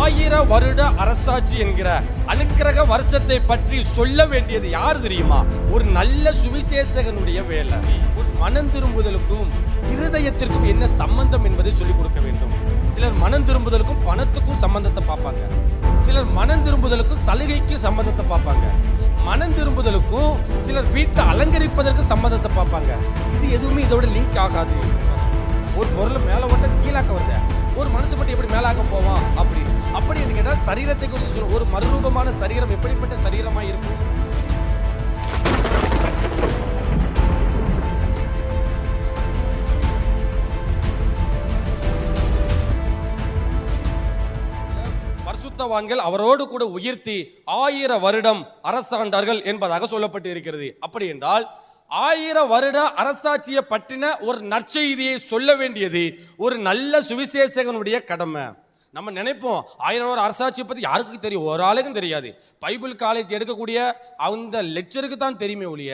ஆயிர வருட அரசாட்சி என்கிற அனுக்கிரக வருஷத்தை பற்றி சொல்ல வேண்டியது யார் தெரியுமா? ஒரு நல்ல சுவிசேஷகனுடைய வேலை. ஒரு மனம் திரும்புதலுக்கும் இருதயத்திற்கும் என்ன சம்பந்தம் என்பதை சொல்லிக் கொடுக்க வேண்டும். சிலர் மனம் திரும்புதலுக்கும் பணத்துக்கும் சம்பந்தத்தை பார்ப்பாங்க. சிலர் மனம் திரும்புதலுக்கும் சலுகைக்கும் சம்பந்தத்தை பார்ப்பாங்க. மனம் திரும்புதலுக்கும் சிலர் வீட்டை அலங்கரிப்பதற்கு சம்பந்தத்தை பார்ப்பாங்க. இது எதுவுமே இதோட லிங்க் ஆகாது. ஒரு பொருளை மேலே ஓட்ட கீழாக்க வருது. ஒரு மனசு பற்றி எப்படி மேலாக போவான் அப்படின்னு. அப்படி என்று கேட்டால் சரீரத்தை குறித்து சொல்ல ஒரு மறுரூபமான சரீரம் எப்படிப்பட்ட சரீரமா இருக்கும்? பரிசுத்தவான்கள் அவரோடு கூட உயிர்த்தி ஆயிர வருடம் அரசாண்டார்கள் என்பதாக சொல்லப்பட்டு இருக்கிறது அப்படி என்றால் ஆயிர வருட அரசாட்சியை பற்றின ஒரு நற்செய்தியை சொல்ல வேண்டியது ஒரு நல்ல சுவிசேஷகனுடைய கடமை. நம்ம நினைப்போம் ஆயிரம் ரூபா அரசாட்சியை பற்றி யாருக்கு தெரியும்? ஒரு ஆளுக்கும் தெரியாது. பைபிள் காலேஜ் எடுக்கக்கூடிய அந்த லெக்சருக்கு தான் தெரியுமே ஒழிய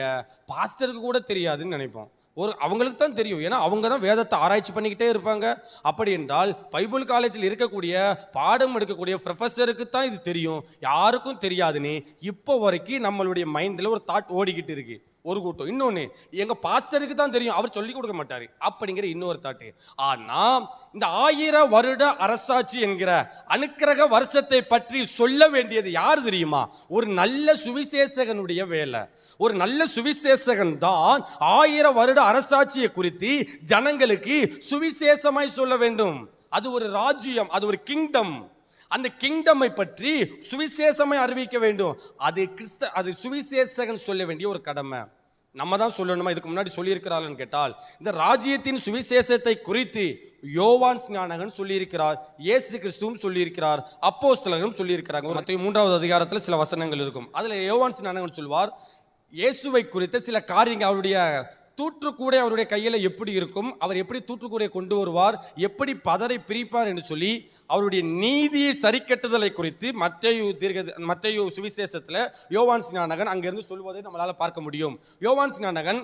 பாஸ்டருக்கு கூட தெரியாதுன்னு நினைப்போம். ஒரு அவங்களுக்கு தான் தெரியும். ஏன்னா அவங்க தான் வேதத்தை ஆராய்ச்சி பண்ணிக்கிட்டே இருப்பாங்க. அப்படி என்றால் பைபிள் காலேஜில் இருக்கக்கூடிய பாடம் எடுக்கக்கூடிய ப்ரொஃபஸருக்கு தான் இது தெரியும். யாருக்கும் தெரியாதுன்னு இப்போ வரைக்கும் நம்மளுடைய மைண்டில் ஒரு தாட் ஓடிக்கிட்டு இருக்குது ஒரு கூட்டம். இன்னொன்று எங்கள் பாஸ்டருக்கு தான் தெரியும். அவர் சொல்லி கொடுக்க மாட்டார். அப்படிங்கிற இன்னொரு தாட்டு ஆனால் இந்த ஆயிர வருட அரசாட்சி என்கிற அனுக்கிரக வருஷத்தை பற்றி சொல்ல வேண்டியது யார் தெரியுமா? ஒரு நல்ல சுவிசேஷகனுடைய வேலை. ஒரு நல்ல சுவிசேஷகன் தான் ஆயிரம் வருட அரசாட்சியை குறித்து ஜனங்களுக்கு சுவிசேஷமாய் சொல்ல வேண்டும். அது ஒரு ராஜ்யம் அது ஒரு கிங்டம் அந்த கிங்டமை பற்றி சுவிசேஷமாய் அறிவிக்க வேண்டும். அது கிறிஸ்த அது சுவிசேஷகன் சொல்ல வேண்டிய ஒரு கடமை. நம்ம தான் சொல்லணுமா? இதுக்கு முன்னாடி சொல்லியிருக்கிறார்கள்னு கேட்டால் இந்த ராஜ்யத்தின் சுவிசேஷத்தை குறித்து யோவான் ஸ்நானகன் சொல்லியிருக்கிறார் இயேசு கிறிஸ்துவும் சொல்லியிருக்கிறார் அப்போஸ்தலரும் சொல்லியிருக்கிறாங்க மற்ற மூன்றாவது அதிகாரத்தில் சில வசனங்கள் இருக்கும். அதில் யோவான் ஸ்நானகன் சொல்வார் இயேசுவை குறித்த சில காரியங்கள் அவருடைய தூற்றுக்கூடை அவருடைய கையில் எப்படி இருக்கும்? அவர் எப்படி தூற்றுக்கூடையை கொண்டு வருவார்? எப்படி பதரை பிரிப்பார் என்று சொல்லி அவருடைய நீதியை சரிக்கட்டுதலை குறித்து மத்தையு தீர்க்க மத்தையு சுவிசேஷத்தில் யோவான் சினானகன் அங்கிருந்து சொல்வதை நம்மளால் பார்க்க முடியும். யோவான் சினானகன்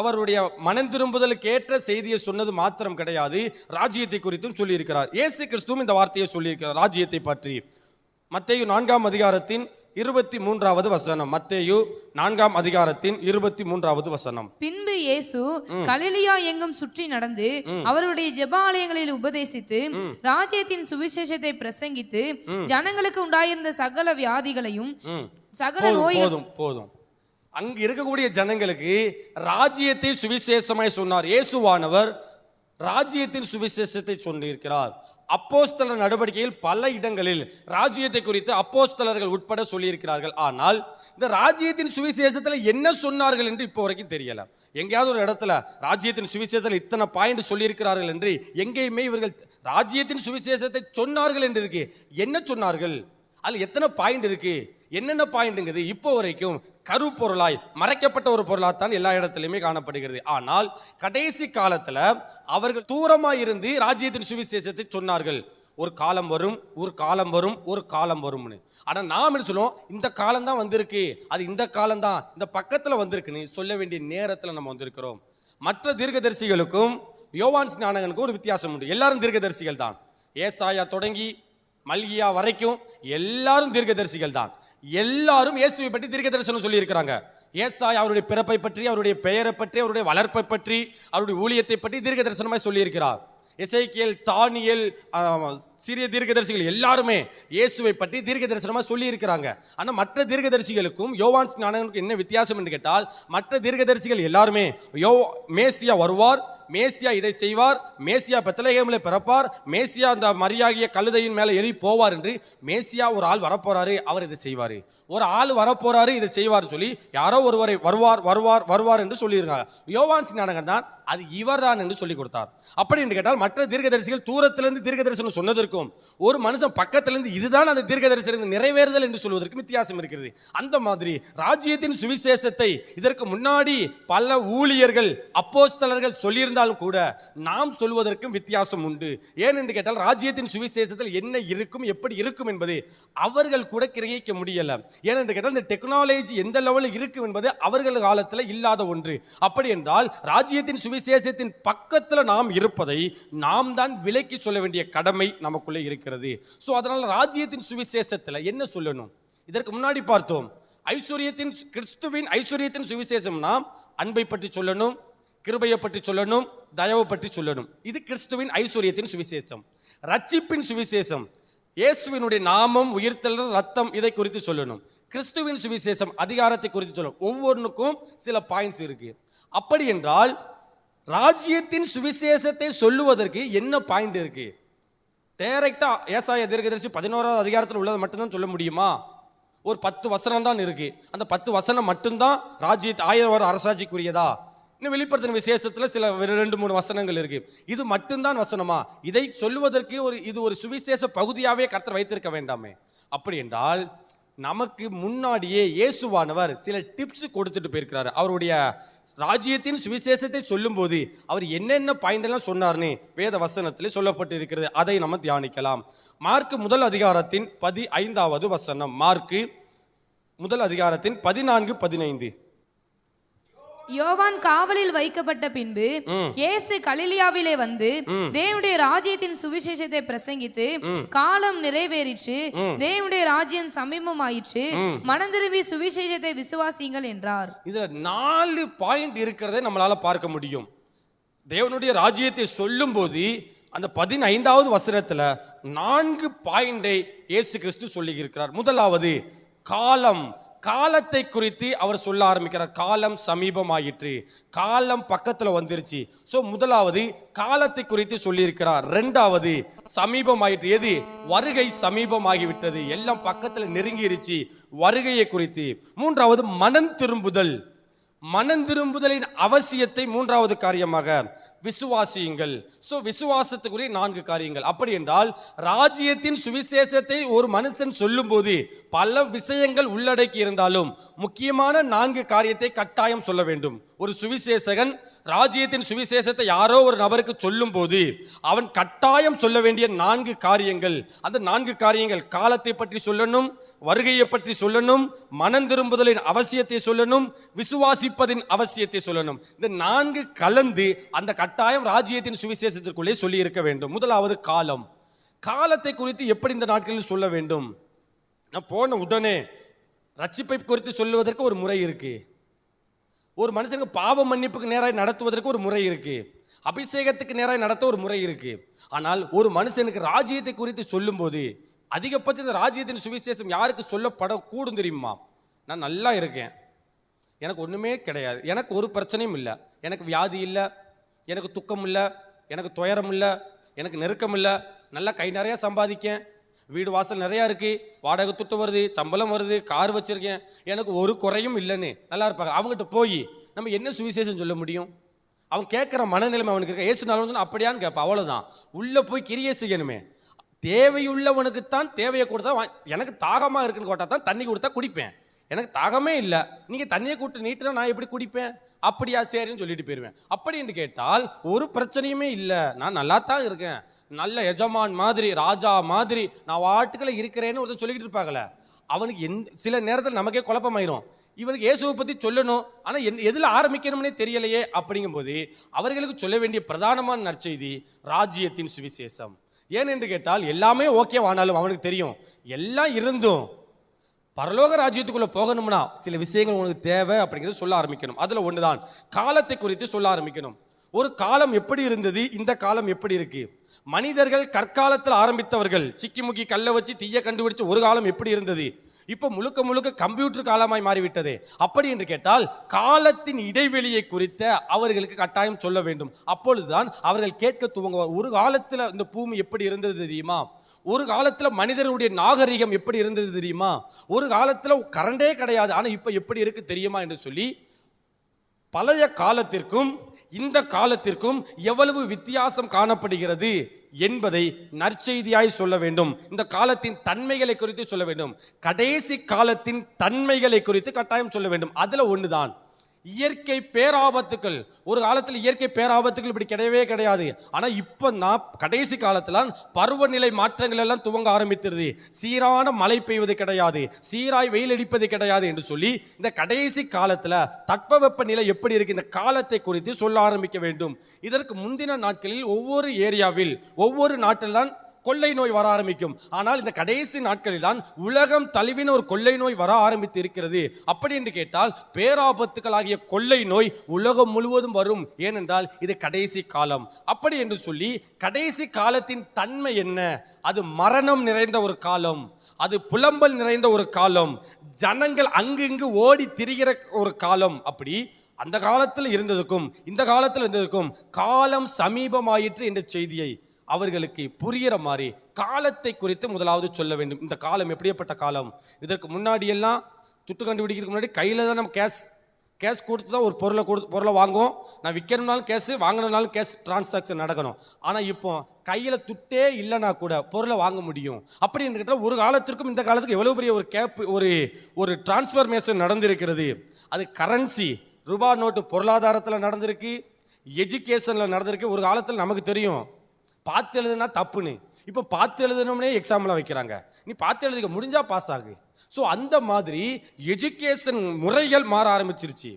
அவருடைய மனம் திரும்புதலுக்கு ஏற்ற செய்தியை சொன்னது மாத்திரம் கிடையாது. ராஜ்யத்தை குறித்தும் சொல்லியிருக்கிறார். இயேசு கிறிஸ்துவும் இந்த வார்த்தையை சொல்லியிருக்கிறார். ராஜ்யத்தை பற்றி. மத்தையு நான்காம் அதிகாரத்தின் இருபத்தி மூன்றாவது வசனம் மத்தேயு நான்காம் அதிகாரத்தின் இருபத்தி மூன்றாவது வசனம். பின்பு இயேசு கலிலியா எங்கும் சுற்றி நடந்து அவருடைய ஜெபாலயங்களில் உபதேசித்து ராஜ்யத்தின் சுவிசேஷத்தை பிரசங்கித்து ஜனங்களுக்கு உண்டாயிருந்த சகல வியாதிகளையும். சகல நோய்கள் போதும் போதும். அங்கு இருக்கக்கூடிய ஜனங்களுக்கு ராஜ்யத்தை சுவிசேஷமாய் சொன்னார். இயேசுவானவர் ராஜ்யத்தின் சுவிசேஷத்தை சொல்லியிருக்கிறார். அப்போஸ்தலர் நடவடிக்கையில் பல இடங்களில் ராஜ்யத்தை குறித்து அப்போஸ்தலர்கள் உட்பட சொல்லியிருக்கிறார்கள். ஆனால் இந்த ராஜ்யத்தின் சுவிசேஷத்தில் என்ன சொன்னார்கள் என்று இப்போ வரைக்கும் தெரியல. எங்கேயாவது ஒரு இடத்துல ராஜ்யத்தின் சுவிசேஷத்தில் இத்தனை பாயிண்ட் சொல்லியிருக்கிறார்கள் என்று எங்கேயுமே இவர்கள் ராஜ்யத்தின் சுவிசேஷத்தை சொன்னார்கள் என்று இருக்கு. என்ன சொன்னார்கள்? அதில் எத்தனை பாயிண்ட் இருக்கு? என்னென்ன பாயிண்ட்டுங்குது இப்போ வரைக்கும் கருப்பொருளாய் மறைக்கப்பட்ட ஒரு பொருளாக தான் எல்லா இடத்துலையுமே காணப்படுகிறது. ஆனால் கடைசி காலத்தில் அவர்கள் தூரமாக இருந்து ராஜ்யத்தின் சுவிசேஷத்தை சொன்னார்கள். ஒரு காலம் வரும் ஒரு காலம் வரும் ஒரு காலம் வரும்னு. ஆனால் நாம் என்ன சொல்லுவோம்? இந்த காலம் தான் வந்திருக்கு. அது இந்த காலம் தான். இந்த பக்கத்தில் வந்திருக்குன்னு சொல்ல வேண்டிய நேரத்தில் நம்ம வந்திருக்கிறோம். மற்ற தீர்க்கதரிசிகளுக்கும் யோவான் ஸ்நானகனுக்கும் ஒரு வித்தியாசம் உண்டு. எல்லாரும் தீர்க்கதரிசிகள் தான். ஏசாயா தொடங்கி மல்கியா வரைக்கும் எல்லாரும் தீர்க்கதரிசிகள் தான். எல்லாரும் இயேசுவை பற்றி தீர்க்க தரிசனம் சொல்லியிருக்கிறாங்க. ஏசாய் அவருடைய பிறப்பை பற்றி அவருடைய பெயரை பற்றி அவருடைய வளர்ப்பை பற்றி அவருடைய ஊழியத்தை பற்றி தீர்க்க தரிசனமாக சொல்லியிருக்கிறார். இசைக்கியல் தானியல் சிறிய தீர்க்கதரிசிகள் எல்லாருமே இயேசுவை பற்றி தீர்க்க தரிசனமாக சொல்லியிருக்கிறாங்க. ஆனால் மற்ற தீர்க்கதரிசிகளுக்கும் யோவான் ஸ்நானனுக்கும் என்ன வித்தியாசம் என்று கேட்டால் மற்ற தீர்க்கதரிசிகள் எல்லாருமே யோ மேசியா வருவார் மேசியா இதை செய்வார். மேசியா பெத்தலகேமில் பிறப்பார். மேசியா அந்த மரியாகிய கழுதையின் மேலே ஏறி போவார் என்று மேசியா ஒரு ஆள் வரப்போறாரு. அவர் இதை செய்வார். ஒரு ஆள் வரப்போறாரு இதை செய்வார் சொல்லி யாரோ ஒருவரை வருவார் வருவார் வருவார் என்று சொல்லியிருக்காங்க. யோவான் ஸ்நானகன் தான் அது இவர்தான் என்று சொல்லி கொடுத்தார். அப்படி என்று கேட்டால் மற்ற தீர்க்கதரிசிகள் தூரத்திலிருந்து தீர்க்கதரிசனம் சொன்னதற்கும் ஒரு மனுஷன் பக்கத்திலிருந்து இதுதான் அந்த தீர்க்கதரிசனம் நிறைவேறுதல் என்று சொல்வதற்கும் வித்தியாசம் இருக்கிறது. அந்த மாதிரி ராஜ்யத்தின் சுவிசேஷத்தை இதற்கு முன்னாடி பல ஊழியர்கள் அப்போஸ்தலர்கள் சொல்லியிருந்தார் இருந்தாலும் கூட நாம் சொல்வதற்கும் வித்தியாசம் உண்டு. ஏனென்று கேட்டால் ராஜ்யத்தின் சுவிசேஷத்தில் என்ன இருக்கும் எப்படி இருக்கும் என்பது அவர்கள் கூட கிரகிக்க முடியல. ஏனென்று கேட்டால் இந்த டெக்னாலஜி எந்த லெவலில் இருக்கும் என்பது அவர்கள் காலத்தில் இல்லாத ஒன்று. அப்படி என்றால் ராஜ்யத்தின் சுவிசேஷத்தின் பக்கத்தில் நாம் இருப்பதை நாம் தான் விலக்கி சொல்ல வேண்டிய கடமை நமக்குள்ளே இருக்கிறது. ஸோ அதனால் ராஜ்யத்தின் சுவிசேஷத்தில் என்ன சொல்லணும்? இதற்கு முன்னாடி பார்த்தோம். ஐஸ்வர்யத்தின் கிறிஸ்துவின் ஐஸ்வர்யத்தின் சுவிசேஷம்னா அன்பை பற்றி சொல்லணும் கிருபையை பற்றி சொல்லணும் தயவை பற்றி சொல்லணும். இது கிறிஸ்துவின் ஐஸ்வர்யத்தின் சுவிசேஷம். ரட்சிப்பின் சுவிசேஷம். இயேசுவினுடைய நாமம் உயிர்த்தல் ரத்தம் இதை குறித்து சொல்லணும். கிறிஸ்துவின் சுவிசேஷம் அதிகாரத்தை குறித்து சொல்லணும். ஒவ்வொன்றுக்கும் சில பாயிண்ட்ஸ் இருக்கு. அப்படி என்றால் ராஜ்யத்தின் சுவிசேஷத்தை சொல்லுவதற்கு என்ன பாயிண்ட் இருக்கு? டைரக்டா ஏசாய தீர்க்கதரிசி பதினோராவது அதிகாரத்தில் உள்ளதை மட்டும்தான் சொல்ல முடியுமா? ஒரு பத்து வசனம் தான் இருக்கு. அந்த பத்து வசனம் மட்டும்தான் ராஜ்ய ஆயிரம் வர அரசாட்சிக்குரியதா? இன்னும் வெளிப்படுத்தின விசேஷத்தில் சில ரெண்டு மூணு வசனங்கள் இருக்கு. இது மட்டும்தான் வசனமா? இதை சொல்லுவதற்கு ஒரு இது ஒரு சுவிசேஷ பகுதியாகவே கர்த்தர் வைத்திருக்க வேண்டாமே. அப்படி என்றால் நமக்கு முன்னாடியே இயேசுவானவர் சில டிப்ஸ் கொடுத்துட்டு போயிருக்கிறாரு. அவருடைய ராஜ்யத்தின் சுவிசேஷத்தை சொல்லும்போது அவர் என்னென்ன பாயிண்டெல்லாம் சொன்னார்னு வேத வசனத்தில் சொல்லப்பட்டு இருக்கிறது அதை நம்ம தியானிக்கலாம். மார்க் முதல் அதிகாரத்தின் பதி ஐந்தாவது வசனம். மார்க்கு முதல் அதிகாரத்தின் பதினான்கு பதினைந்து. யோவான் காவலில் வைக்கப்பட்ட பின்பு இயேசு கலிலியாவிலே வந்து தேவனுடைய ராஜ்யத்தின் சுவிசேஷத்தை பிரசங்கித்து காலம் நிறைவேறிற்று தேவனுடைய ராஜ்யம் சமீபமாயிற்று மனந்திரும்பி சுவிசேஷத்தை விசுவாசியுங்கள் என்றார். இதுல நாலு பாயிண்ட் இருக்கிறதை நம்மளால பார்க்க முடியும். தேவனுடைய ராஜ்யத்தை சொல்லும்போது அந்த பதினைந்தாவது வசனத்துல நான்கு பாயிண்டை இயேசு கிறிஸ்து சொல்லி இருக்கிறார் முதலாவது காலம். காலத்தை குறித்து அவர் சொல்ல ஆரம்பிக்கிறார். காலம் சமீபமாயிற்று. காலம் பக்கத்தில் வந்துருச்சு. ஸோ முதலாவது காலத்தை குறித்து சொல்லியிருக்கிறார். ரெண்டாவது சமீபமாயிற்று. எது? வருகை சமீபமாகிவிட்டது. எல்லாம் பக்கத்தில் நெருங்கிருச்சு. வருகையை குறித்து. மூன்றாவது மனம் திரும்புதல். மனம் திரும்புதலின் அவசியத்தை மூன்றாவது காரியமாக விசுவாசியுங்கள். சோ விசுவாசத்துக்குரிய நான்கு காரியங்கள். அப்படி என்றால் ராஜ்யத்தின் சுவிசேஷத்தை ஒரு மனுஷன் சொல்லும்போது பல விஷயங்கள் உள்ளடக்கி இருந்தாலும் முக்கியமான நான்கு காரியத்தை கட்டாயம் சொல்ல வேண்டும். ஒரு சுவிசேஷகன் ராஜ்யத்தின் சுவிசேஷத்தை யாரோ ஒரு நபருக்கு சொல்லும்போது அவன் கட்டாயம் சொல்ல வேண்டிய நான்கு காரியங்கள். அந்த நான்கு காரியங்கள் காலத்தை பற்றி சொல்லணும் வருகையை பற்றி சொல்லணும் மனம் திரும்புதலின் அவசியத்தை சொல்லணும் விசுவாசிப்பதின் அவசியத்தை சொல்லணும். இந்த நான்கு கலந்து அந்த கட்டாயம் ராஜ்யத்தின் சுவிசேஷத்திற்குள்ளே சொல்லி இருக்க வேண்டும். முதலாவது காலம். காலத்தை குறித்து எப்படி இந்த நாட்களில் சொல்ல வேண்டும்? நான் போன உடனே ரட்சிப்பை குறித்து சொல்லுவதற்கு ஒரு முறை இருக்குது ஒரு மனுஷனுக்கு பாவ மன்னிப்புக்கு நேராக நடத்துவதற்கு ஒரு முறை இருக்குது அபிஷேகத்துக்கு நேராக நடத்த ஒரு முறை இருக்குது ஆனால் ஒரு மனுஷனுக்கு ராஜ்யத்தை குறித்து சொல்லும்போது அதிகபட்ச இந்த ராஜ்யத்தின் சுவிசேஷம் யாருக்கு சொல்லப்படக்கூடும் தெரியுமா? நான் நல்லா இருக்கேன். எனக்கு ஒன்றுமே கிடையாது. எனக்கு ஒரு பிரச்சனையும் இல்லை. எனக்கு வியாதி இல்லை. எனக்கு துக்கம் இல்லை. எனக்கு துயரம் இல்லை. எனக்கு நெருக்கம் இல்லை. நல்லா கை நிறையா சம்பாதிக்கேன். வீடு வாசல் நிறையா இருக்குது வாடகை துட்டு வருது சம்பளம் வருது கார் வச்சுருக்கேன். எனக்கு ஒரு குறையும் இல்லைன்னு நல்லா இருப்பாங்க. அவங்ககிட்ட போய் நம்ம என்ன சுவிசேஷம் சொல்ல முடியும்? அவன் கேட்குற மனநிலைமை அவனுக்கு இருக்க? ஏசு நாள் அப்படியான்னு கேட்பான் அவ்வளோதான் உள்ளே போய் கிரியை செய்யணுமே. தேவையுள்ளவனுக்குத்தான் தேவையை கொடுத்தா எனக்கு தாகமாக இருக்குன்னு கேட்டால் தான் தண்ணி கொடுத்தா குடிப்பேன். எனக்கு தாகமே இல்லை. நீங்கள் தண்ணியை கூட்டு நீட்டினா நான் எப்படி குடிப்பேன்? அப்படியா சரின்னு சொல்லிட்டு போயிடுவேன் அப்படின்னு கேட்டால் ஒரு பிரச்சனையுமே இல்லை. நான் நல்லா தான் இருக்கேன். நல்ல எஜமான் மாதிரி ராஜா மாதிரி நான் வாட்டுக்களை இருக்கிறேன்னு ஒருத்தர் சொல்லிக்கிட்டு இருப்பாங்களே அவனுக்கு எந் சில நேரத்தில் நமக்கே குழப்பமாயிரும். இவனுக்கு இயேசுவை பற்றி சொல்லணும் ஆனால் எந்த எதில் ஆரம்பிக்கணும்னே தெரியலையே அப்படிங்கும்போது அவர்களுக்கு சொல்ல வேண்டிய பிரதானமான நற்செய்தி ராஜ்யத்தின் சுவிசேஷம். ஏன் என்று கேட்டால் எல்லாமே ஓகே ஆனாலும் அவனுக்கு தெரியும். எல்லாம் இருந்தும் பரலோக ராஜ்யத்துக்குள்ளே போகணும்னா சில விஷயங்கள் உனக்கு தேவை அப்படிங்கிறத சொல்ல ஆரம்பிக்கணும். அதில் ஒன்று தான் காலத்தை குறித்து சொல்ல ஆரம்பிக்கணும். ஒரு காலம் எப்படி இருந்தது இந்த காலம் எப்படி இருக்குது மனிதர்கள் கற்காலத்தில் ஆரம்பித்தவர்கள். சிக்கி முக்கி கல்லை வச்சு தீய கண்டுபிடிச்சு ஒரு காலம் எப்படி இருந்தது? இப்போ முழுக்க முழுக்க கம்ப்யூட்டர் காலமாய் மாறிவிட்டது. அப்படி என்று கேட்டால் காலத்தின் இடைவெளியை குறித்த அவர்களுக்கு கட்டாயம் சொல்ல வேண்டும். அப்பொழுதுதான் அவர்கள் கேட்க துவங்குவார் ஒரு காலத்தில் இந்த பூமி எப்படி இருந்தது தெரியுமா? ஒரு காலத்தில் மனிதருடைய நாகரிகம் எப்படி இருந்தது தெரியுமா? ஒரு காலத்தில் கரண்டே கிடையாது. ஆனால் இப்போ எப்படி இருக்கு தெரியுமா? என்று சொல்லி பழைய காலத்திற்கும் இந்த காலத்திற்கும் எவ்வளவு வித்தியாசம் காணப்படுகிறது என்பதை நற்செய்தியாய் சொல்ல வேண்டும். இந்த காலத்தின் தன்மைகளை குறித்து சொல்ல வேண்டும். கடைசி காலத்தின் தன்மைகளை குறித்து கட்டாயம் சொல்ல வேண்டும். அதில் ஒன்று தான் இயற்கை பேராபத்துக்கள். ஒரு காலத்தில் இயற்கை பேராபத்துக்கள் இப்படி கிடையவே கிடையாது. ஆனால் இப்போ நான் கடைசி காலத்தில் பருவநிலை மாற்றங்கள் எல்லாம் துவங்க ஆரம்பித்திருது. சீரான மழை பெய்வது கிடையாது. சீராய் வெயில் அடிப்பது கிடையாது என்று சொல்லி இந்த கடைசி காலத்தில் தட்பவெப்ப நிலை எப்படி இருக்கு? இந்த காலத்தை குறித்து சொல்ல ஆரம்பிக்க வேண்டும். இதற்கு முந்தின நாட்களில் ஒவ்வொரு ஏரியாவில் ஒவ்வொரு நாட்டில்தான் கொள்ளை நோய் வர ஆரம்பிக்கும். ஆனால் இந்த கடைசி நாட்களில் தான் உலகம் தழுவின ஒரு கொள்ளை நோய் வர ஆரம்பித்து இருக்கிறது அப்படி என்று கேட்டால் பேராபத்துக்களாகிய கொள்ளை நோய் உலகம் முழுவதும் வரும். ஏனென்றால் இது கடைசி காலம். அப்படி என்று சொல்லி கடைசி காலத்தின் தன்மை என்ன? அது மரணம் நிறைந்த ஒரு காலம். அது புலம்பல் நிறைந்த ஒரு காலம். ஜனங்கள் அங்கு இங்கு ஓடி திரிகிற ஒரு காலம். அப்படி அந்த காலத்தில் இருந்ததுக்கும் இந்த காலத்தில் இருந்ததுக்கும் காலம் சமீபமாயிற்று என்ற செய்தியை. அவர்களுக்கு புரிகிற மாதிரி காலத்தை குறித்து முதலாவது சொல்ல வேண்டும். இந்த காலம் எப்படியப்பட்ட காலம்? இதற்கு முன்னாடி எல்லாம் துட்டு கண்டுபிடிக்கிறதுக்கு முன்னாடி கையில் தான் நம்ம கேஷ் கேஷ் கொடுத்து தான் ஒரு பொருளை கொடுத்து பொருளை வாங்குவோம். நான் விற்கணும்னாலும் கேஷ் வாங்கணும்னாலும் கேஷ் டிரான்சாக்ஷன் நடக்கணும். ஆனால் இப்போ கையில் துட்டே இல்லைனா கூட பொருளை வாங்க முடியும். அப்படின்னு கேட்டால் ஒரு காலத்திற்கும் இந்த காலத்துக்கும் எவ்வளோ பெரிய ஒரு கேப் ஒரு ஒரு டிரான்ஸ்ஃபர்மேஷன் நடந்திருக்கிறது. அது கரன்சி ரூபா நோட்டு பொருளாதாரத்தில் நடந்திருக்கு எஜுகேஷனில் நடந்திருக்கு. ஒரு காலத்தில் நமக்கு தெரியும். பார்த்து எழுதுனா தப்புன்னு. இப்போ பார்த்து எழுதணும்னே எக்ஸாம்லாம் வைக்கிறாங்க. நீ பார்த்து எழுதிக்க முடிஞ்சால் பாஸ் ஆகு. ஸோ அந்த மாதிரி எஜுகேஷன் முறைகள் மாற ஆரம்பிச்சிருச்சு.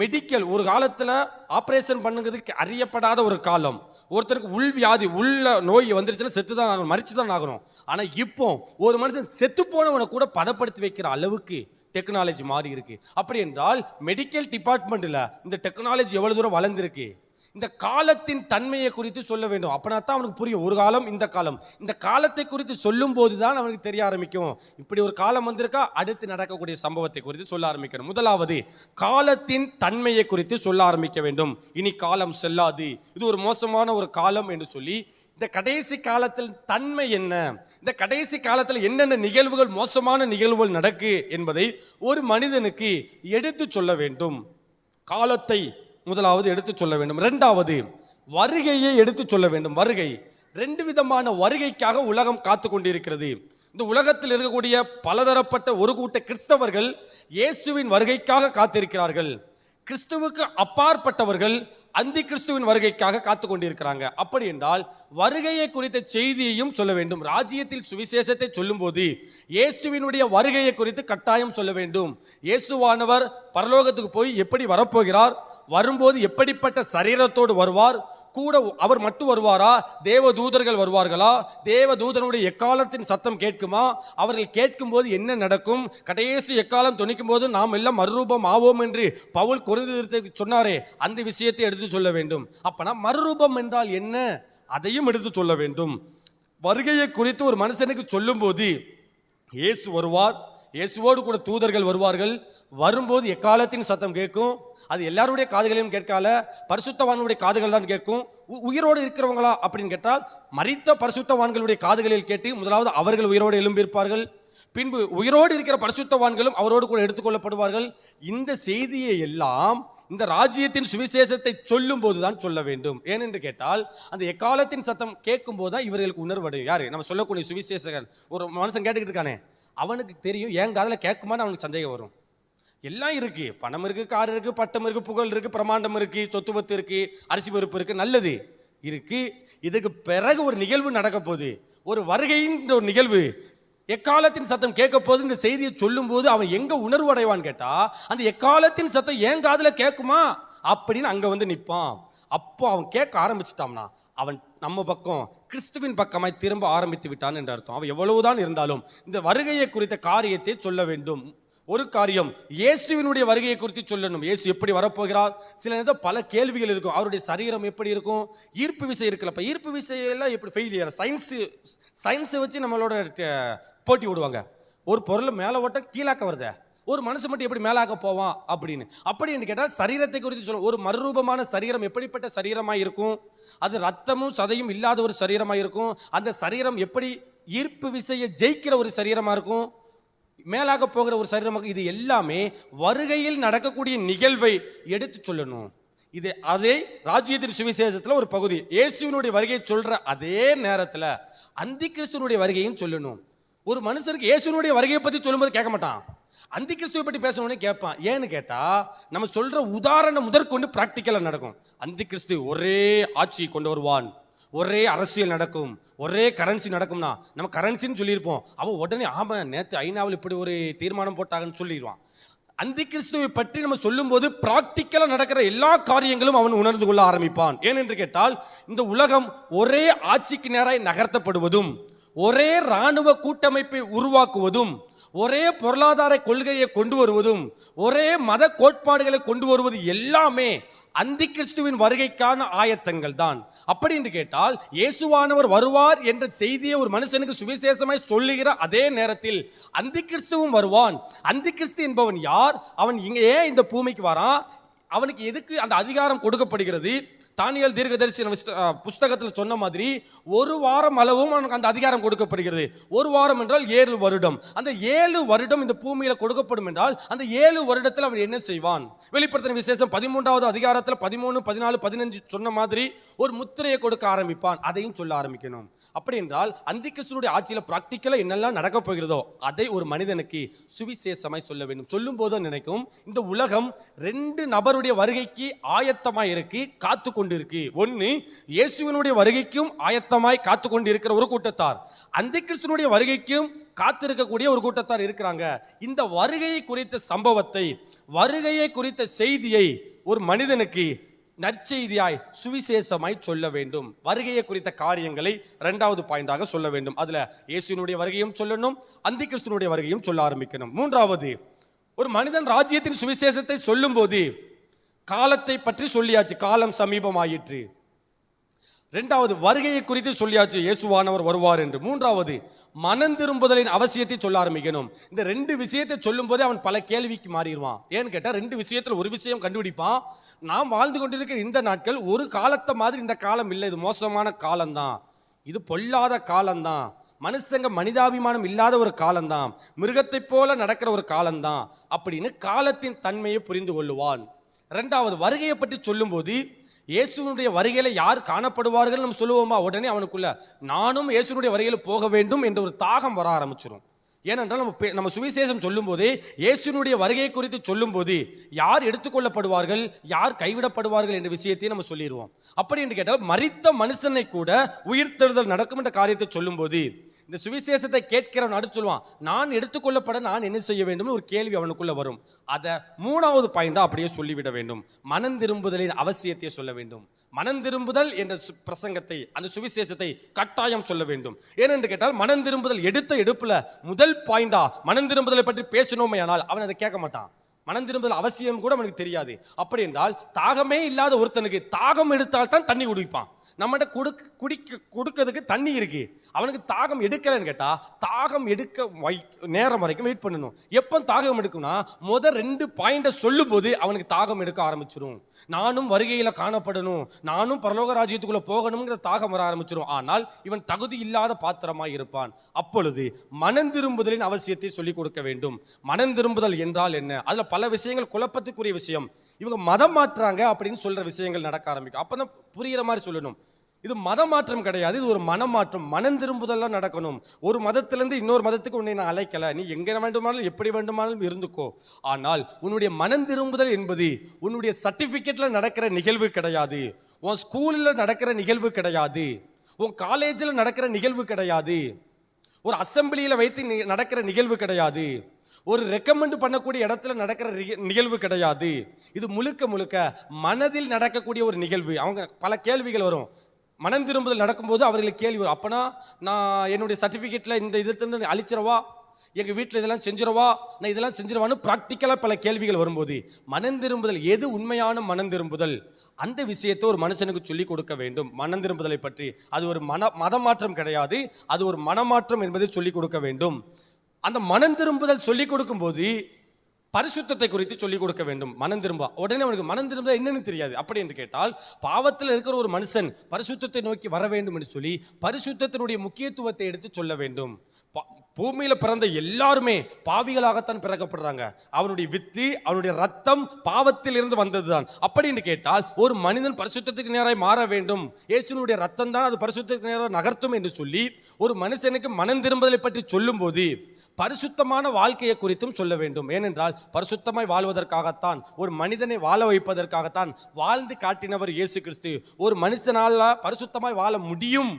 மெடிக்கல் ஒரு காலத்தில் ஆப்ரேஷன் பண்ணுங்கிறதுக்கு அறியப்படாத ஒரு காலம். ஒருத்தருக்கு உள் வியாதி உள்ள நோய் வந்துருச்சுன்னா செத்து தான் ஆகணும் மறிச்சு தான் ஆகணும். ஆனால் இப்போ ஒரு மனுஷன் செத்து போனவனை கூட பதப்படுத்தி வைக்கிற அளவுக்கு டெக்னாலஜி மாறி இருக்கு. அப்படி என்றால் மெடிக்கல் டிபார்ட்மெண்ட்டில் இந்த டெக்னாலஜி எவ்வளோ தூரம் வளர்ந்துருக்கு? இந்த காலத்தின் தன்மையை குறித்து சொல்ல வேண்டும். அப்படின்னா தான் அவனுக்கு புரியும். ஒரு காலம் இந்த காலம். இந்த காலத்தை குறித்து சொல்லும் போது தான் அவனுக்கு தெரிய ஆரம்பிக்கும். இப்படி ஒரு காலம் வந்திருக்கா? அடுத்து நடக்கக்கூடிய சம்பவத்தை குறித்து சொல்ல ஆரம்பிக்கணும். முதலாவது காலத்தின் தன்மையை குறித்து சொல்ல ஆரம்பிக்க வேண்டும். இனி காலம் செல்லாது. இது ஒரு மோசமான ஒரு காலம் என்று சொல்லி இந்த கடைசி காலத்தில் தன்மை என்ன? இந்த கடைசி காலத்தில் என்னென்ன நிகழ்வுகள் மோசமான நிகழ்வுகள் நடக்கு என்பதை ஒரு மனிதனுக்கு எடுத்து சொல்ல வேண்டும். காலத்தை முதலாவது எடுத்து சொல்ல வேண்டும். ரெண்டாவது வருகையை எடுத்து சொல்ல வேண்டும். வருகை. ரெண்டு விதமான வருகைக்காக உலகம் காத்து கொண்டிருக்கிறது. இந்த உலகத்தில் இருக்கக்கூடிய பலதரப்பட்ட ஒரு கூட்ட கிறிஸ்தவர்கள் இயேசுவின் வருகைக்காக காத்திருக்கிறார்கள். கிறிஸ்துவுக்கு அப்பாற்பட்டவர்கள் அந்தி கிறிஸ்துவின் வருகைக்காக காத்து கொண்டிருக்கிறாங்க. அப்படி என்றால் வருகையை குறித்த செய்தியையும் சொல்ல வேண்டும். ராஜ்யத்தில் சுவிசேஷத்தை சொல்லும்போது இயேசுவினுடைய வருகையை குறித்து கட்டாயம் சொல்ல வேண்டும். இயேசுவானவர் பரலோகத்துக்கு போய் எப்படி வரப்போகிறார்? வரும்போது எப்படிப்பட்ட சரீரத்தோடு வருவார்? கூட அவர் மட்டும் வருவாரா? தேவ தூதர்கள் வருவார்களா? தேவ தூதனுடைய எக்காலத்தின் சத்தம் கேட்குமா? அவர்கள் கேட்கும்போது என்ன நடக்கும்? கடைசி எக்காலம் துணிக்கும் போது நாம் எல்லாம் மறுரூபம் ஆவோம் என்று பவுல் குறைந்ததற்கு சொன்னாரே அந்த விஷயத்தை எடுத்து சொல்ல வேண்டும். அப்பனா மறுரூபம் என்றால் என்ன? அதையும் எடுத்து சொல்ல வேண்டும். வருகையை குறித்து ஒரு மனுஷனுக்கு சொல்லும்போது இயேசு வருவார். இயேசுவோடு கூட தூதர்கள் வருவார்கள். வரும்போது எக்காலத்தின் சத்தம் கேட்கும்? அது எல்லாருடைய காதுகளையும் கேட்கால பரிசுத்தவான்களுடைய காதுகள் தான் கேட்கும். உ- உயிரோடு இருக்கிறவங்களா அப்படின்னு கேட்டால் மறித்த பரிசுத்தவான்களுடைய காதுகளில் கேட்டு முதலாவது அவர்கள் உயிரோடு எழும்பியிருப்பார்கள். பின்பு உயிரோடு இருக்கிற பரிசுத்தவான்களும் அவரோடு கூட எடுத்துக்கொள்ளப்படுவார்கள். இந்த செய்தியை எல்லாம் இந்த ராஜ்யத்தின் சுவிசேஷத்தை சொல்லும் போதுதான் சொல்ல வேண்டும். ஏனென்று கேட்டால் அந்த எக்காலத்தின் சத்தம் கேட்கும் போது தான் இவர்களுக்கு உணர்வடையும் யாரு? நம்ம சொல்லக்கூடிய சுவிசேஷகன். ஒரு மனுஷன் கேட்டுக்கிட்டு இருக்கானே. அவனுக்கு தெரியும் ஏன் காதுல கேட்குமான்னு அவனுக்கு சந்தேகம் வரும். எல்லாம் இருக்கு. பணம் இருக்கு கார் இருக்கு பட்டம் இருக்கு புகழ் இருக்கு பிரமாண்டம் இருக்கு சொத்து பத்து இருக்கு அரிசி பருப்பு இருக்கு நல்லது. இருக்கு. இதுக்கு பிறகு ஒரு நிகழ்வு நடக்க போகுது. ஒரு வருகைன்ற ஒரு நிகழ்வு. எக்காலத்தின் சத்தம் கேட்க போது இந்த செய்தியை சொல்லும்போது அவன் எங்க உணர்வு அடைவான்னு கேட்டா அந்த எக்காலத்தின் சத்தம் ஏன் காதுல கேட்குமா? அப்படின்னு அங்க வந்து நிற்பான் அப்போ அவன் கேட்க ஆரம்பிச்சிட்டான்னா அவன் நம்ம பக்கம் கிறிஸ்துவின் பக்கமாய் திரும்ப ஆரம்பித்து விட்டான் என்று அர்த்தம். அவன் எவ்வளவுதான் இருந்தாலும் இந்த வருகையை குறித்த காரியத்தை சொல்ல வேண்டும். ஒரு காரியம் இயேசுவினுடைய வருகையை குறித்து சொல்லணும். இயேசு எப்படி வரப்போகிறார்? சில நேரத்தில் பல கேள்விகள் இருக்கும். அவருடைய சரீரம் எப்படி இருக்கும்? ஈர்ப்பு விசை இருக்குல்லப்ப ஈர்ப்பு விசையெல்லாம் எப்படி ஃபெயிலியர் சயின்ஸு சயின்ஸை வச்சு நம்மளோட போட்டி விடுவாங்க. ஒரு பொருளை மேலே ஓட்ட கீழாக்க வருதே. ஒரு மனுஷன் மட்டும் எப்படி மேலாக போவான் அப்படின்னு. அப்படின்னு கேட்டால் சரீரத்தை குறித்து சொல்ல ஒரு மறுரூபமான சரீரம் எப்படிப்பட்ட சரீரமாக இருக்கும்? அது ரத்தமும் சதையும் இல்லாத ஒரு சரீரமாக இருக்கும்? அந்த சரீரம் எப்படி ஈர்ப்பு விசையை ஜெயிக்கிற ஒரு சரீரமாக இருக்கும்? மேலாக போகிற ஒரு சரீரமாக இது எல்லாமே வருகையில் நடக்கக்கூடிய நிகழ்வை எடுத்து சொல்லணும். இது அதே ராஜ்யத்தின் சுவிசேஷத்தில் ஒரு பகுதி. இயேசுவினுடைய வருகையை சொல்கிற அதே நேரத்தில் அந்தி கிறிஸ்துவனுடைய வருகையும் சொல்லணும். ஒரு மனுஷனுக்கு இயேசுவினுடைய வருகையை பற்றி சொல்லும்போது கேட்க மாட்டான். அந்தி கிறிஸ்துவை பற்றி பேசணும்னு கேட்பான். ஏன்னு கேட்டால் நம்ம சொல்கிற உதாரணம் முதற்கொண்டு ப்ராக்டிக்கலாக நடக்கும். அந்தி கிறிஸ்து ஒரே ஆட்சி கொண்டு வருவான். ஒரே அரசியல் நடக்கும். ஒரே கரன்சி நடக்கும்னா நம்ம கரன்சின்னு சொல்லியிருப்போம். அவன் உடனே ஆமாம் நேற்று ஐநாவில் இப்படி ஒரு தீர்மானம் போட்டாங்கன்னு சொல்லிடுவான். அந்தி கிறிஸ்துவை பற்றி நம்ம சொல்லும்போது பிராக்டிக்கலாக நடக்கிற எல்லா காரியங்களும் அவன் உணர்ந்து கொள்ள ஆரம்பிப்பான். ஏனென்று கேட்டால் இந்த உலகம் ஒரே ஆட்சிக்கு நேராய் நகர்த்தப்படுவதும் ஒரே இராணுவ கூட்டமைப்பை உருவாக்குவதும் ஒரே பொருளாதார கொள்கையை கொண்டு வருவதும் ஒரே மத கோட்பாடுகளை கொண்டு வருவது எல்லாமே அந்தி கிறிஸ்துவின் வருகைக்கான ஆயத்தங்கள் தான் அப்படி என்று கேட்டால் இயேசுவானவர் வருவார் என்ற செய்தியை ஒரு மனுஷனுக்கு சுவிசேஷமாய் சொல்லுகிற அதே நேரத்தில் அந்தி கிறிஸ்துவும் வருவான். அந்தி கிறிஸ்து என்பவன் யார்? அவன் இங்கே ஏன் இந்த பூமிக்கு வரான்? அவனுக்கு எதுக்கு அந்த அதிகாரம் கொடுக்கப்படுகிறது? தானியல் தீர்க்கதரிசி புஸ்தகத்தில் சொன்ன மாதிரி ஒரு வாரம் அளவும் அவனுக்கு அந்த அதிகாரம் கொடுக்கப்படுகிறது. ஒரு வாரம் என்றால் ஏழு வருடம். அந்த ஏழு வருடம் இந்த பூமியில் கொடுக்கப்படும் என்றால் அந்த ஏழு வருடத்தில் அவன் என்ன செய்வான்? வெளிப்படுத்தின விசேஷம் பதிமூன்றாவது அதிகாரத்தில் பதிமூணு பதினாலு பதினஞ்சு சொன்ன மாதிரி ஒரு முத்திரையை கொடுக்க ஆரம்பிப்பான். அதையும் சொல்ல ஆரம்பிக்கணும். அப்படி என்றால் அந்திகிறிஸ்துடைய ஆட்சியில் ப்ராக்டிக்கலாக என்னெல்லாம் நடக்க போகிறதோ அதை ஒரு மனிதனுக்கு சுவிசேஷமாய் சொல்ல வேண்டும். சொல்லும் போது நினைக்கும் இந்த உலகம் ரெண்டு நபருடைய வருகைக்கு ஆயத்தமாய் இருக்கு காத்து கொண்டு இருக்கு ஒன்று இயேசுவினுடைய வருகைக்கும் ஆயத்தமாய் காத்து கொண்டு இருக்கிற ஒரு கூட்டத்தார். அந்திகிறிஸ்துனுடைய வருகைக்கும் காத்திருக்கக்கூடிய ஒரு கூட்டத்தார் இருக்கிறாங்க. இந்த வருகையை குறித்த சம்பவத்தை வருகையை குறித்த செய்தியை ஒரு மனிதனுக்கு நற்செய்தியாய் சுவிசேஷமாய் சொல்ல வேண்டும். வருகையை குறித்த காரியங்களை இரண்டாவது பாயிண்டாக சொல்ல வேண்டும். அதுல இயேசுனுடைய வருகையும் சொல்லணும் அந்தி கிறிஸ்துனுடைய வருகையும் சொல்ல ஆரம்பிக்கணும். மூன்றாவது ஒரு மனிதன் ராஜ்யத்தின் சுவிசேஷத்தை சொல்லும்போது காலத்தை பற்றி சொல்லியாச்சு காலம் சமீபமாயிற்று. ரெண்டாவது வருகையை குறித்து சொல்லியாச்சு இயேசுவானவர் வருவார் என்று. மூன்றாவது மனம் திரும்புதலின் அவசியத்தை சொல்ல ஆரம்பிக்கணும். இந்த ரெண்டு விஷயத்தை சொல்லும் போதே அவன் பல கேள்விக்கு மாறிடுவான். ஏன்னு கேட்டால் ரெண்டு விஷயத்தில் ஒரு விஷயம் கண்டுபிடிப்பான். நாம் வாழ்ந்து கொண்டிருக்கிற இந்த நாட்கள் ஒரு காலத்தை மாதிரி இந்த காலம் இல்லை. இது மோசமான காலம்தான். இது பொல்லாத காலம்தான். மனுஷங்க மனிதாபிமானம் இல்லாத ஒரு காலம்தான். மிருகத்தைப் போல நடக்கிற ஒரு காலம்தான். அப்படின்னு காலத்தின் தன்மையை புரிந்து கொள்ளுவான். ரெண்டாவது வருகையை பற்றி சொல்லும்போது இயேசுனுடைய வருகையில் யார் காணப்படுவார்கள் நம்ம சொல்லுவோமா? உடனே அவனுக்குள்ள நானும் இயேசுனுடைய வருகையில் போக வேண்டும் என்ற ஒரு தாகம் வர ஆரம்பிச்சிடும் ஏனென்றால் நம்ம நம்ம சுவிசேஷம் சொல்லும்போது இயேசுனுடைய வருகை குறித்து சொல்லும்போது யார் எடுத்துக்கொள்ளப்படுவார்கள் யார் கைவிடப்படுவார்கள் என்ற விஷயத்தை நம்ம சொல்லிடுவோம் அப்படி என்று கேட்டால் மறித்த மனுஷனை கூட உயிர்த்தெழுதல் நடக்கும் என்ற காரியத்தை சொல்லும்போது இந்த சுவிசேஷத்தை கேட்கிறவன் அடுத்து சொல்லுவான் நான் எடுத்துக்கொள்ளப்பட நான் என்ன செய்ய வேண்டும்? ஒரு கேள்வி அவனுக்குள்ள வரும். அதை மூணாவது பாயிண்டா அப்படியே சொல்லிவிட வேண்டும். மனம் திரும்புதலின் அவசியத்தை சொல்ல வேண்டும். மனம் திரும்புதல் என்ற சு- பிரசங்கத்தை அந்த சுவிசேஷத்தை கட்டாயம் சொல்ல வேண்டும். ஏனென்று கேட்டால் மனம் திரும்புதல் எடுத்த எடுப்புல முதல் பாயிண்டா மனம் திரும்புதலை பற்றி பேசணுமே ஆனால் அவன் அதை கேட்க மாட்டான். மனம் திரும்புதல் அவசியம் கூட அவனுக்கு தெரியாது. அப்படி என்றால் தாகமே இல்லாத ஒருத்தனுக்கு தாகம் எடுத்தால் தான் தண்ணி குடிப்பான். நம்மகிட்ட கொடுக்க குடிக்க கொடுக்கறதுக்கு தண்ணி இருக்கு. அவனுக்கு தாகம் எடுக்கலைன்னு கேட்டால் தாகம் எடுக்க வை நேரம் வரைக்கும் வெயிட் பண்ணணும். எப்போ தாகம் எடுக்கும்னா முத ரெண்டு பாயிண்டை சொல்லும் போது அவனுக்கு தாகம் எடுக்க ஆரம்பிச்சிடும் நானும் வருகையில் காணப்படணும். நானும் பரலோக ராஜ்யத்துக்குள்ளே போகணுங்கிற தாகம் வர ஆரம்பிச்சிடும் ஆனால் இவன் தகுதி இல்லாத பாத்திரமாக இருப்பான். அப்பொழுது மனந்திரும்புதலின் அவசியத்தை சொல்லிக் கொடுக்க வேண்டும். மனந்திரும்புதல் என்றால் என்ன? அதில் பல விஷயங்கள் குழப்பத்துக்குரிய விஷயம். இவங்க மதம் மாற்றாங்க அப்படின்னு சொல்கிற விஷயங்கள் நடக்க ஆரம்பிக்கும். அப்போ தான் புரிகிற மாதிரி சொல்லணும். இது மத மாற்றம் கிடையாது. இது ஒரு மனமாற்றம் மனம் திரும்புதல்லாம் நடக்கணும். ஒரு மதத்திலேருந்து இன்னொரு மதத்துக்கு உன்னை நான் அழைக்கல. நீ எங்கே வேண்டுமானாலும் எப்படி வேண்டுமானாலும் இருந்துக்கோ. ஆனால் உன்னுடைய மனம் திரும்புதல் என்பது உன்னுடைய சர்டிஃபிகேட்டில் நடக்கிற நிகழ்வு கிடையாது. உன் ஸ்கூலில் நடக்கிற நிகழ்வு கிடையாது. உன் காலேஜில் நடக்கிற நிகழ்வு கிடையாது. ஒரு அசெம்பிளியில் வைத்து நி- நடக்கிற நிகழ்வு கிடையாது. ஒரு ரெக்கமெண்ட் பண்ணக்கூடிய இடத்துல நடக்கிற நிகழ்வு கிடையாது. இது முழுக்க முழுக்க மனதில் நடக்கக்கூடிய ஒரு நிகழ்வு. அவங்க பல கேள்விகள் வரும். மனம் திரும்புதல் நடக்கும்போது அவர்களுக்கு கேள்வி வரும். அப்பனா நான் என்னுடைய சர்டிஃபிகேட்டில் இந்த இதுலேருந்து அழிச்சிடவா? எங்கள் வீட்டில் இதெல்லாம் செஞ்சிடவா? நான் இதெல்லாம் செஞ்சிருவான்னு ப்ராக்டிக்கலாக பல கேள்விகள் வரும்போது மனம் திரும்புதல் எது உண்மையான மனம் திரும்புதல்? அந்த விஷயத்தை ஒரு மனுஷனுக்கு சொல்லிக் கொடுக்க வேண்டும். மனம் திரும்புதலை பற்றி. அது ஒரு மன மதமாற்றம் கிடையாது. அது ஒரு மனமாற்றம் என்பதை சொல்லிக் கொடுக்க வேண்டும். அந்த மனம் திரும்புதல் சொல்லிக் கொடுக்கும்போது பரிசுத்தத்தை குறித்து சொல்லிக் கொடுக்க வேண்டும். மனம் திரும்ப உடனே அவனுக்கு மனம் திரும்ப என்னன்னு தெரியாது. அப்படி என்று கேட்டால் பாவத்தில் இருக்கிற ஒரு மனுஷன் பரிசுத்தத்தை நோக்கி வர வேண்டும் என்று சொல்லி பரிசுத்தத்தினுடைய முக்கியத்துவத்தை எடுத்து சொல்ல வேண்டும். பூமியில் பிறந்த எல்லாருமே பாவிகளாகத்தான் பிறக்கப்படுறாங்க. அவனுடைய வித்து அவனுடைய ரத்தம் பாவத்தில் இருந்து வந்ததுதான். அப்படி என்று கேட்டால் ஒரு மனிதன் பரிசுத்தத்துக்கு நேராக மாற வேண்டும். இயேசுனுடைய ரத்தம் தான் அது பரிசுத்தத்துக்கு நேராக நகர்த்தும் என்று சொல்லி ஒரு மனுஷனுக்கு மனம் திரும்புதலை பற்றி சொல்லும்போது பரிசுத்தமான வாழ்க்கையை குறித்தும் சொல்ல வேண்டும். ஏனென்றால் பரிசுத்தமாய் வாழ்வதற்காகத்தான் ஒரு மனிதனை வாழ வைப்பதற்காகத்தான் வாழ்ந்து காட்டினவர் இயேசு கிறிஸ்து ஒரு மனுஷனால் பரிசுத்தமாய் வாழ முடியும்.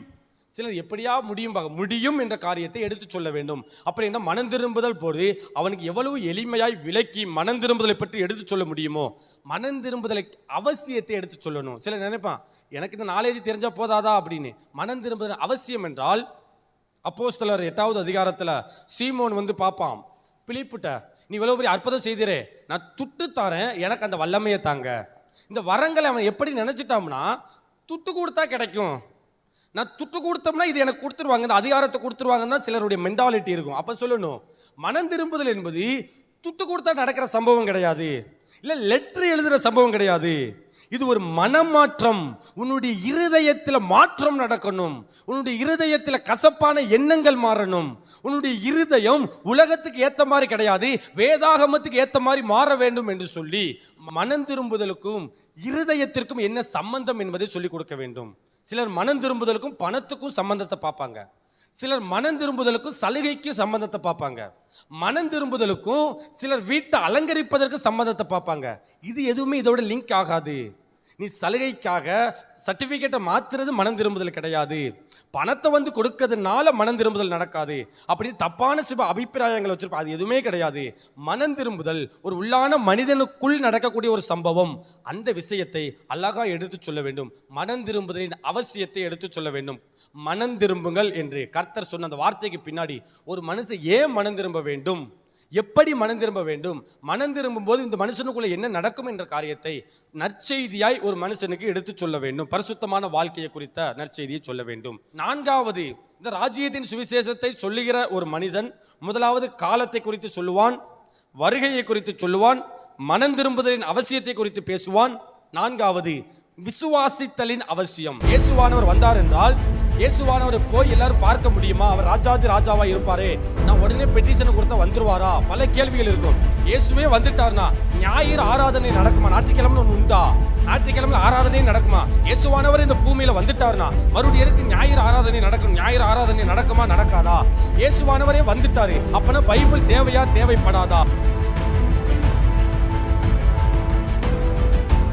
சிலர் எப்படியா முடியும் முடியும் என்ற காரியத்தை எடுத்து சொல்ல வேண்டும். அப்படி என்ன மனம் திரும்புதல் போது அவனுக்கு எவ்வளவு எளிமையாய் விலக்கி மனம் திரும்புதலை பற்றி எடுத்து சொல்ல முடியுமோ? மனம் திரும்புதலை அவசியத்தை எடுத்து சொல்லணும். சிலர் நினைப்பான் எனக்கு இந்த நாலேஜ் தெரிஞ்சால் போதாதா? அப்படின்னு. மனம் திரும்புதல் அவசியம் என்றால் அப்போஸ்தலர் எட்டாவது அதிகாரத்தில் சீமோன் வந்து பார்ப்பான் பிலிப்புட்ட நீ இவ்வளோ பெரிய அற்புதம் செய்திரே நான் துட்டு தாரேன் எனக்கு அந்த வல்லமையை தாங்க. இந்த வரங்களை அவன் எப்படி நினச்சிட்டோம்னா துட்டு கொடுத்தா கிடைக்கும். நான் துட்டு கொடுத்தோம்னா இது எனக்கு கொடுத்துருவாங்க இந்த அதிகாரத்தை கொடுத்துருவாங்கன்னு தான் சிலருடைய மென்டாலிட்டி இருக்கும். அப்போ சொல்லணும் மனம் திரும்புதல் என்பது துட்டு கொடுத்தா நடக்கிற சம்பவம் கிடையாது. இல்லை லெட்ரு எழுதுகிற சம்பவம் கிடையாது. இது ஒரு மனமாற்றம். உன்னுடைய இருதயத்தில் மாற்றம் நடக்கணும். உன்னுடைய இருதயத்தில் கசப்பான எண்ணங்கள் மாறணும். உன்னுடைய இருதயம் உலகத்துக்கு ஏத்த மாதிரி கிடையாது வேதாகமத்துக்கு ஏத்த மாதிரி மாற வேண்டும் என்று சொல்லி மனம் திரும்புதலுக்கும் இருதயத்திற்கும் என்ன சம்பந்தம் என்பதை சொல்லிக் கொடுக்க வேண்டும். சிலர் மனம் திரும்புதலுக்கும் பணத்துக்கும் சம்பந்தத்தை பார்ப்பாங்க. சிலர் மனம் திரும்புதலுக்கும் சலுகைக்கும் சம்பந்தத்தை பார்ப்பாங்க. மனம் திரும்புதலுக்கும் சிலர் வீட்டை அலங்கரிப்பதற்கு சம்பந்தத்தை பார்ப்பாங்க. இது எதுவுமே இதோட லிங்க் ஆகாது. நீ சலுகைக்காக சர்டிஃபிகேட்டை மாத்துறது மனம் திரும்புதல் கிடையாது. பணத்தை வந்து கொடுக்கறதுனால மனம் திரும்புதல் நடக்காது. அப்படி தப்பான சில அபிப்பிராயங்கள் வச்சிருப்பா அது எதுவுமே கிடையாது. மனம் திரும்புதல் ஒரு உள்ளான மனிதனுக்குள் நடக்கக்கூடிய ஒரு சம்பவம். அந்த விஷயத்தை அழகா எடுத்து சொல்ல வேண்டும். மனம் திரும்புதலின் அவசியத்தை எடுத்து சொல்ல வேண்டும். மனம் திரும்புங்கள் என்று கர்த்தர் சொன்ன அந்த வார்த்தைக்கு பின்னாடி ஒரு மனுஷன் ஏன் மனம் திரும்ப வேண்டும்? எப்படி மனம் திரும்ப வேண்டும்? மனம் திரும்பும் போது இந்த மனுஷனுக்குள்ள என்ன நடக்கும் என்ற காரியத்தை நற்செய்தியாய் ஒரு மனுஷனுக்கு எடுத்து சொல்ல வேண்டும். பரிசுத்தமான வாழ்க்கையை குறித்த நற்செய்தியை சொல்ல வேண்டும். நான்காவது இந்த ராஜ்யத்தின் சுவிசேஷத்தை சொல்லுகிற ஒரு மனிதன் முதலாவது காலத்தை குறித்து சொல்லுவான் வருகையை குறித்து சொல்லுவான் மனம் திரும்புதலின் அவசியத்தை குறித்து பேசுவான். நான்காவது விசுவாசித்தலின் அவசியம். இயேசுவானவர் வந்தார் என்றால் இயேசுவானவரை போய் எல்லாரும் பார்க்க முடியுமா? அவர் ராஜாதி ராஜாவா இருப்பாரு. நான் உடனே பெட்டிஷன் கொடுத்தா வந்துருவாரா? பல கேள்விகள் இருக்கும். இயேசுவே வந்துட்டார்னா ஞாயிறு ஆராதனை நடக்குமா? ஞாயிற்றுக்கிழமை ஒன்று உண்டா? ஞாயிற்றுக்கிழமை ஆராதனை நடக்குமா? இயேசுவானவர் இந்த பூமியில வந்துட்டார்னா மறுபடியும் எதுக்கு ஞாயிறு ஆராதனை நடக்கும் ஞாயிறு ஆராதனை நடக்குமா? நடக்காதா? இயேசுவானவரே வந்துட்டாரு. அப்பனா பைபிள் தேவையா? தேவைப்படாதா?